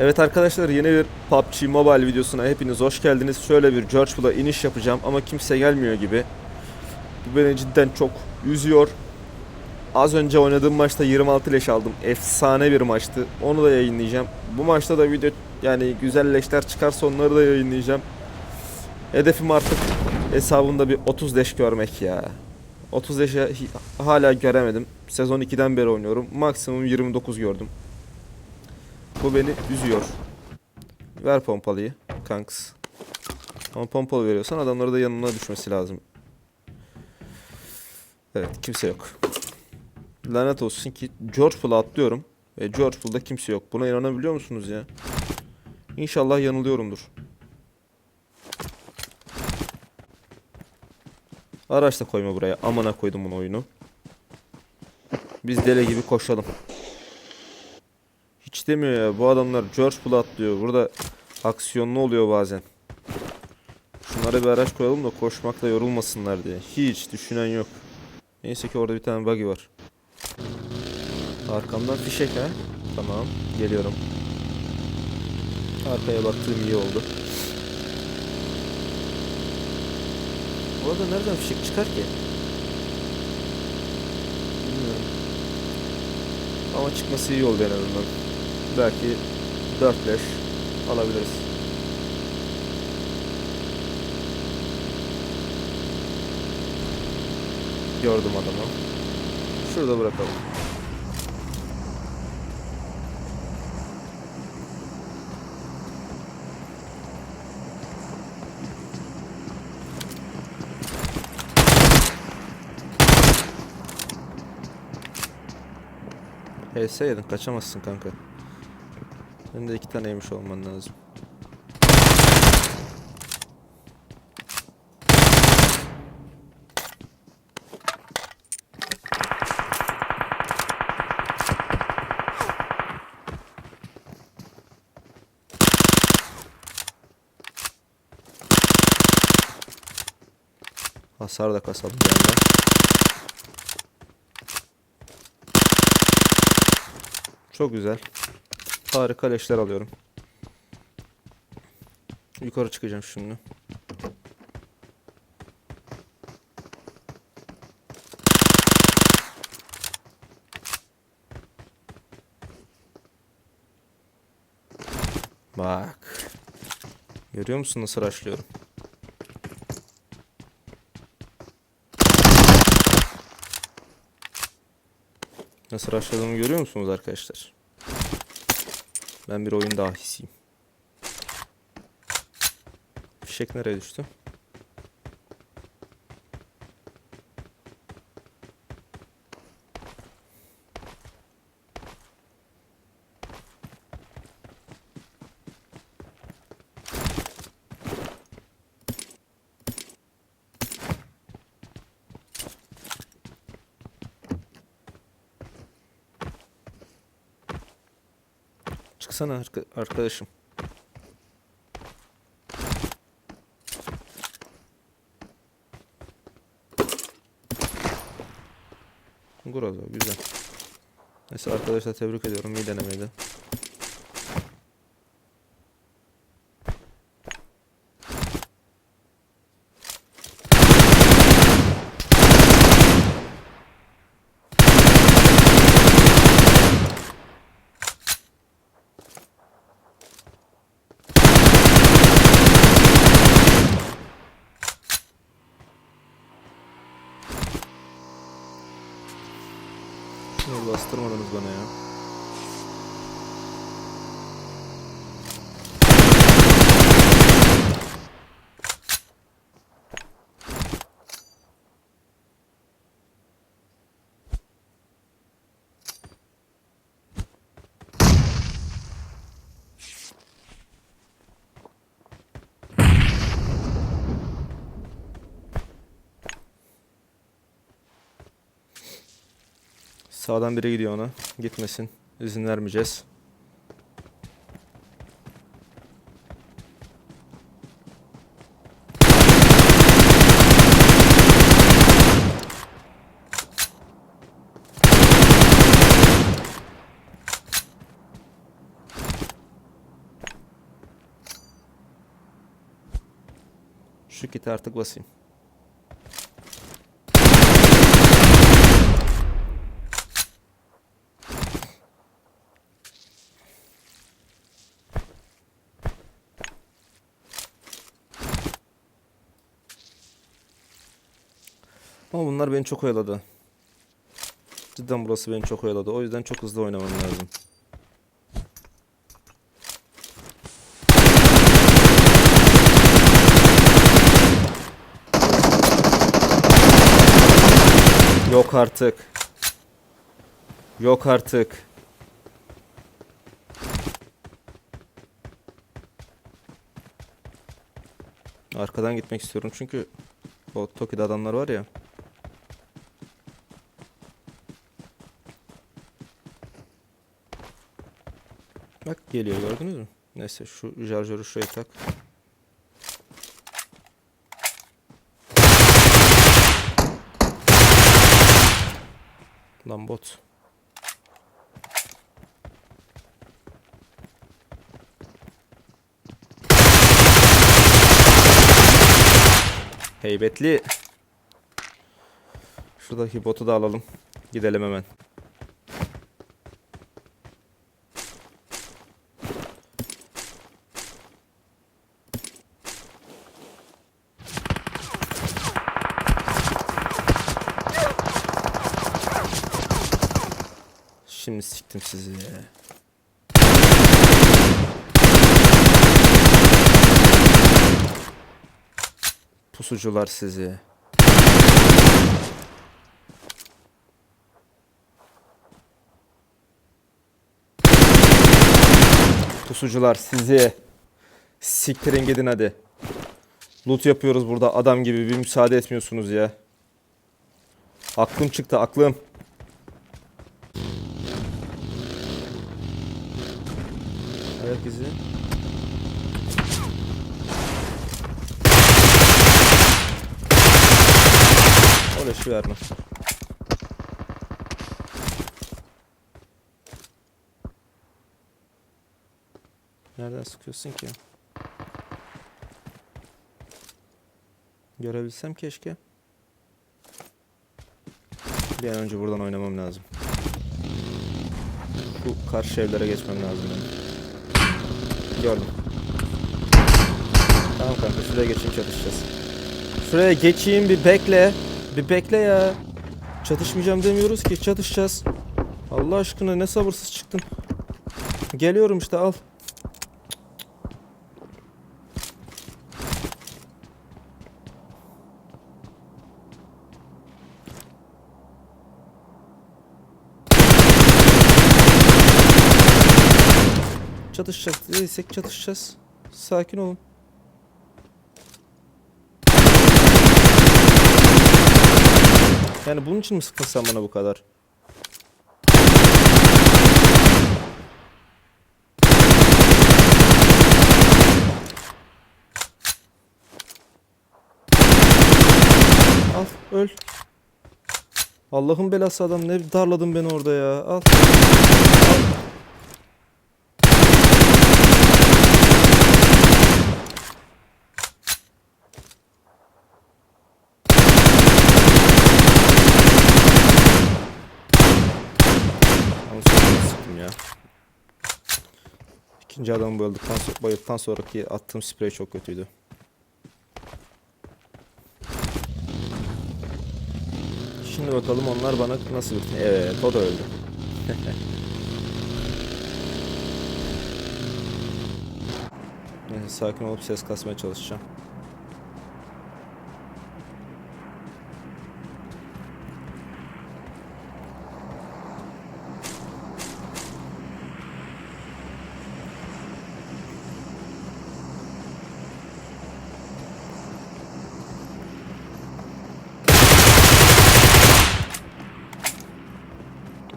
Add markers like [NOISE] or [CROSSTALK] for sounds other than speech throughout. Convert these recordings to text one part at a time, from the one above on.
Evet arkadaşlar yeni bir PUBG Mobile videosuna hepiniz hoş geldiniz. Şöyle bir George Bull'a iniş yapacağım ama kimse gelmiyor gibi. Bu beni cidden çok üzüyor. Az önce oynadığım maçta 26 leş aldım. Efsane bir maçtı. Onu da yayınlayacağım. Bu maçta da video yani güzel leşler çıkarsa onları da yayınlayacağım. Hedefim artık hesabımda bir 30 leş görmek ya. 30 leşe hala göremedim. Sezon 2'den beri oynuyorum. Maksimum 29 gördüm. Bu beni üzüyor. Ver pompalıyı kanks. Ama pompalı veriyorsan adamları da yanına düşmesi lazım. Evet kimse yok. Lanet olsun ki George Pool'a atlıyorum. Ve George Pool'da kimse yok. Buna inanabiliyor musunuz ya? İnşallah yanılıyorumdur. Araç da koyma buraya. Amana koydum bunu oyunu. Biz deli gibi koşalım. Hiç demiyor ya. Bu adamlar George Pool atlıyor. Burada aksiyonlu oluyor bazen. Şunlara bir araç koyalım da koşmakla yorulmasınlar diye. Hiç düşünen yok. Neyse ki orada bir tane buggy var. Arkamdan fişek ha. Tamam. Geliyorum. Arkaya baktığım iyi oldu. Bu arada nereden fişek çıkar ki? Bilmiyorum. Ama çıkması iyi oldu en azından. Belki 4 leş alabiliriz. Gördüm adamı. Şurada bırakalım. HS kaçamazsın kanka. Senin de iki tane yemiş olman lazım. Hasar da kasalım bir. Çok güzel. Harika leşler alıyorum. Yukarı çıkacağım şimdi. Bak. Görüyor musun nasıl raşlıyorum? Nasıl raşladığımı görüyor musunuz arkadaşlar? Ben bir oyun dahisiyim. Fişek nereye düştü? Çıksana arka- arkadaşım. Burada güzel. Neyse arkadaşlar tebrik ediyorum. İyi denemeydi. Şunu bastırmadınız bana ya. Sağdan biri gidiyor ona. Gitmesin. İzin vermeyeceğiz. Şu kiti artık basayım. Ama bunlar beni çok oyaladı. Cidden burası beni çok oyaladı. O yüzden çok hızlı oynamam lazım. Yok artık. Yok artık. Arkadan gitmek istiyorum çünkü o Toki'de adamlar var ya. Bak geliyor gördünüz mü? Neyse şu şarjörü şuraya tak. Lan bot. Heybetli. Şuradaki botu da alalım. Gidelim hemen. Siktim sizi. Pusucular sizi. Pusucular sizi. Siktirin gidin hadi. Loot yapıyoruz burada adam gibi bir müsaade etmiyorsunuz ya. Aklım çıktı aklım. İzi. O leşi verme. Nereden sıkıyorsun ki? Görebilsem keşke. Bir an önce buradan oynamam lazım. Şu karşı evlere geçmem lazım benim. Gördüm. Tamam kanka şuraya geçeyim çatışacağız. Şuraya geçeyim bir bekle. Bir bekle ya. Çatışmayacağım demiyoruz ki çatışacağız. Allah aşkına ne sabırsız çıktın. Geliyorum işte al. Çatışacak değilsek çatışacağız. Sakin olun. Yani bunun için mi sıktın bana bu kadar? Al öl. Allah'ın belası adam ne darladın beni orada ya. Al. Al. Ama sonra sıktım ya. İkinci adamı bayıldıktan, so bayıldıktan sonraki attığım sprey çok kötüydü. Şimdi bakalım onlar bana nasıl bir... Evet o da öldü. [LAUGHS] Neyse sakin olup ses kasmaya çalışacağım.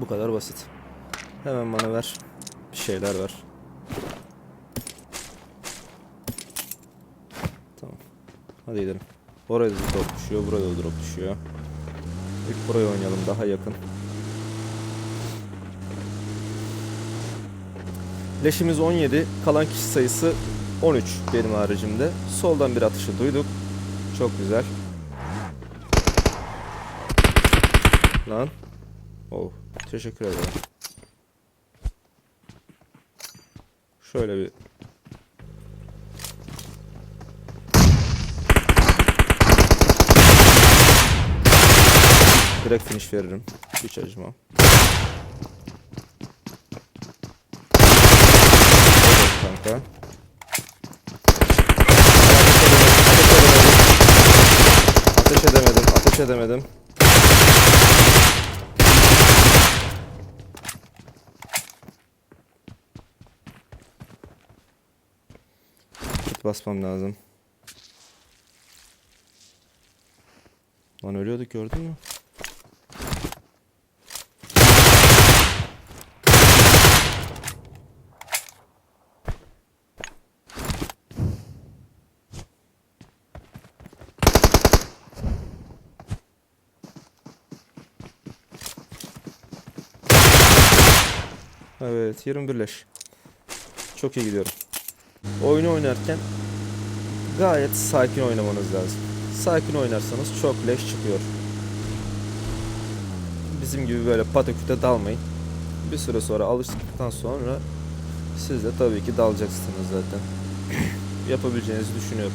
Bu kadar basit. Hemen bana ver. Bir şeyler ver. Tamam. Hadi gidelim. Oraya da drop düşüyor. Buraya da drop düşüyor. İlk buraya oynayalım. Daha yakın. Leşimiz 17. Kalan kişi sayısı 13 benim haricimde. Soldan bir atışı duyduk. Çok güzel. Lan. Oh. Teşekkür ederim. Şöyle bir Direkt finish veririm. Hiç acımam. Kanka. Ateş edemedim, ateş edemedim. Basmam lazım. Lan ölüyorduk gördün mü? Evet 21 leş. Çok iyi gidiyorum. Oyunu oynarken gayet sakin oynamanız lazım. Sakin oynarsanız çok leş çıkıyor. Bizim gibi böyle pataküte dalmayın. Bir süre sonra alıştıktan sonra siz de tabii ki dalacaksınız zaten. [CLEARS THROAT] Yapabileceğinizi düşünüyorum.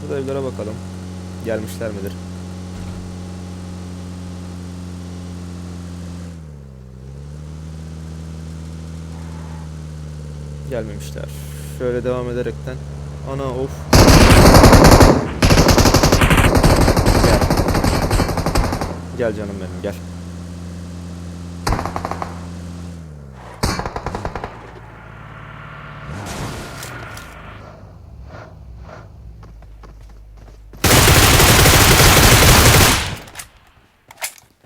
Şurada evlere bakalım. Gelmişler midir? Gelmemişler. Şöyle devam ederekten. Ana of. Gel. Gel canım benim gel.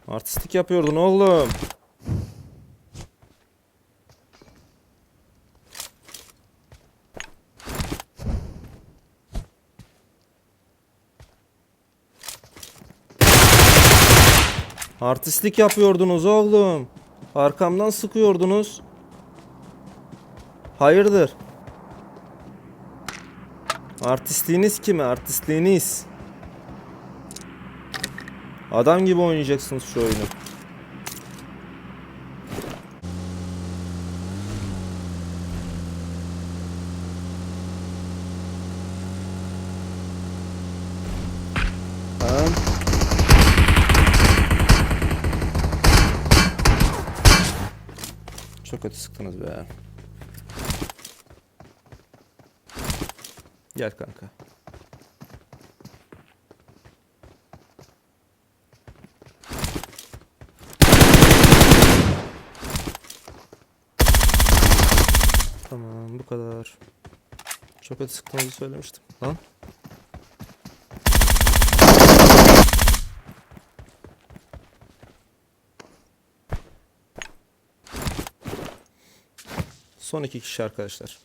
Artistik yapıyordun oğlum. Artistlik yapıyordunuz oğlum. Arkamdan sıkıyordunuz. Hayırdır? Artistliğiniz kime? Artistliğiniz. Adam gibi oynayacaksınız şu oyunu. Tamam. Çok kötü sıktınız be. Gel kanka. Tamam bu kadar. Çok kötü sıktığınızı söylemiştim. Lan. Son iki kişi arkadaşlar.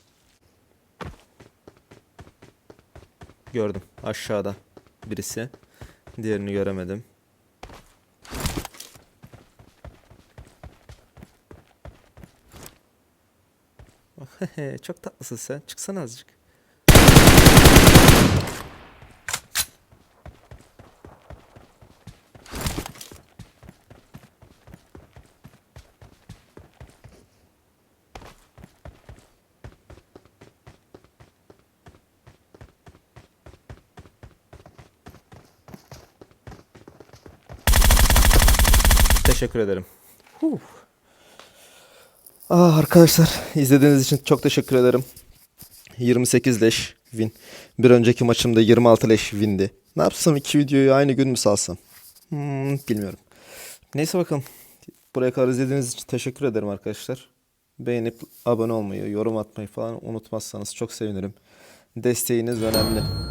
Gördüm. Aşağıda birisi. Diğerini göremedim. [LAUGHS] Çok tatlısın sen. Çıksana azıcık. Teşekkür ederim. Huh. Ah arkadaşlar izlediğiniz için çok teşekkür ederim. 28 leş win. Bir önceki maçımda 26 leş windi. Ne yapsam iki videoyu aynı gün mü salsam? Hmm, bilmiyorum. Neyse bakalım. Buraya kadar izlediğiniz için teşekkür ederim arkadaşlar. Beğenip abone olmayı, yorum atmayı falan unutmazsanız çok sevinirim. Desteğiniz önemli.